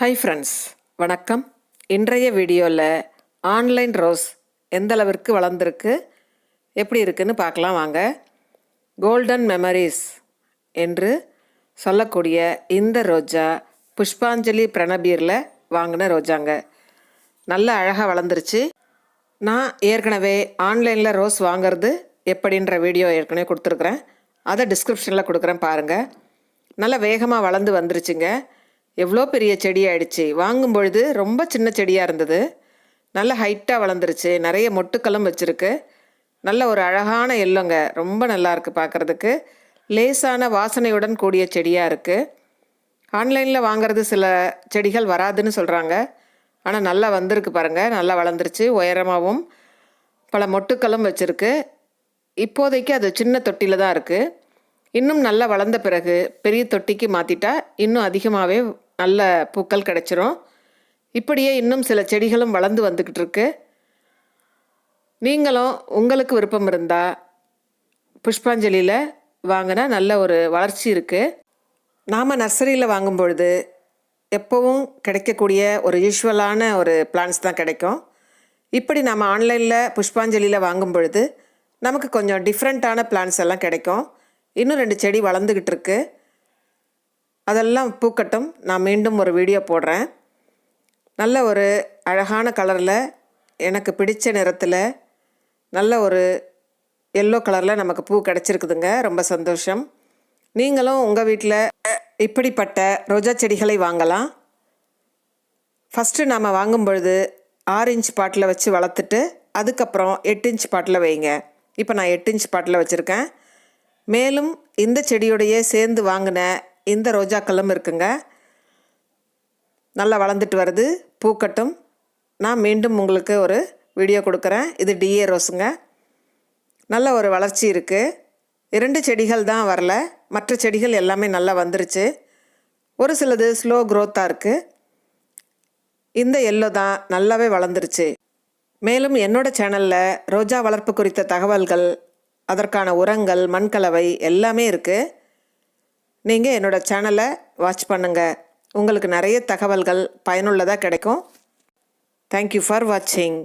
Hi friends வணக்கம். இன்றைய வீடியோவில் ஆன்லைன் ரோஸ் எந்த அளவிற்கு வளர்ந்துருக்கு எப்படி இருக்குன்னு பார்க்கலாம் வாங்க. கோல்டன் மெமரிஸ் என்று சொல்லக்கூடிய இந்த ரோஜா புஷ்பாஞ்சலி பிரணபீரில் வாங்கின ரோஜாங்க. நல்ல அழகாக வளர்ந்துருச்சு. நான் ஏற்கனவே ஆன்லைனில் ரோஸ் வாங்குறது எப்படின்ற வீடியோ ஏற்கனவே கொடுத்துருக்குறேன். அதை டிஸ்கிரிப்ஷனில் கொடுக்குறேன் பாருங்கள் நல்லா வேகமாக வளர்ந்து வந்துருச்சுங்க. எவ்வளோ பெரிய செடி ஆயிடுச்சு. வாங்கும் பொழுது ரொம்ப சின்ன செடியாக இருந்தது. நல்ல ஹைட்டாக வளர்ந்துருச்சு. நிறைய மொட்டுக்களும் வச்சுருக்கு. நல்ல ஒரு அழகான எல்லோங்க ரொம்ப நல்லா இருக்குது பார்க்குறதுக்கு. லேசான வாசனையுடன் கூடிய செடியாக இருக்குது ஆன்லைனில் வாங்கிறது சில செடிகள் வராதுன்னு சொல்கிறாங்க ஆனால் நல்லா வந்திருக்கு பாருங்கள் நல்லா வளர்ந்துருச்சு. உயரமாகவும் பல மொட்டுக்களும் வச்சுருக்கு. இப்போதைக்கு அது சின்ன தொட்டியில் தான் இருக்குது இன்னும் நல்லா வளர்ந்த பிறகு பெரிய தொட்டிக்கு மாற்றிட்டா இன்னும் அதிகமாகவே நல்ல பூக்கள் கிடைச்சிரும். இப்படியே இன்னும் சில செடிகளும் வளர்ந்து வந்துக்கிட்டு இருக்கு. நீங்களும் உங்களுக்கு விருப்பம் இருந்தால் புஷ்பாஞ்சலியில் வாங்கினா நல்ல ஒரு வளர்ச்சி இருக்குது நாம் நர்சரியில் வாங்கும் பொழுது எப்போவும் கிடைக்கக்கூடிய ஒரு யூஸ்வலான ஒரு பிளான்ஸ் தான் கிடைக்கும். இப்படி நாம் ஆன்லைனில் புஷ்பாஞ்சலியில் வாங்கும் பொழுது நமக்கு கொஞ்சம் டிஃப்ரெண்ட்டான பிளான்ஸ் எல்லாம் கிடைக்கும். இன்னும் ரெண்டு செடி வளர்ந்துக்கிட்டு இருக்கு. அதெல்லாம் பூக்கட்டும். நான் மீண்டும் ஒரு வீடியோ போடுறேன். நல்ல ஒரு அழகான கலரில் எனக்கு பிடித்த நிறத்தில் நல்ல ஒரு எல்லோ கலரில் நமக்கு பூ கிடச்சிருக்குதுங்க. ரொம்ப சந்தோஷம். நீங்களும் உங்கள் வீட்டில் இப்படிப்பட்ட ரோஜா செடிகளை வாங்கலாம். ஃபஸ்ட்டு நாம் வாங்கும் பொழுது ஆறு இன்ச் பாட்டில் வச்சு வளர்த்துட்டு அதுக்கப்புறம் எட்டு இன்ச் பாட்டில் வைங்க. இப்போ நான் எட்டு இன்ச் பாட்டில் வச்சுருக்கேன். மேலும் இந்த செடியோடையே சேர்ந்து வாங்கின இந்த ரோஜாக்களும் இருக்குங்க. நல்லா வளர்ந்துட்டு வருது. பூக்கட்டும். நான் மீண்டும் உங்களுக்கு ஒரு வீடியோ கொடுக்குறேன். இது டிஏ ரோஸுங்க. நல்ல ஒரு வளர்ச்சி இருக்குது இரண்டு செடிகள் தான் வரல. மற்ற செடிகள் எல்லாமே நல்லா வந்துருச்சு. ஒரு சிலது ஸ்லோ க்ரோத்தாக இருக்குது இந்த எல்லோ தான் நல்லாவே வளர்ந்துருச்சு. மேலும் என்னோட சேனலில் ரோஜா வளர்ப்பு குறித்த தகவல்கள் அதற்கான உரங்கள் மண்கலவை எல்லாமே இருக்குது நீங்கள் என்னோடய சேனலை வாட்ச் பண்ணுங்கள் உங்களுக்கு நிறைய தகவல்கள் பயனுள்ளதாக கிடைக்கும். தேங்க்யூ ஃபார் வாட்சிங்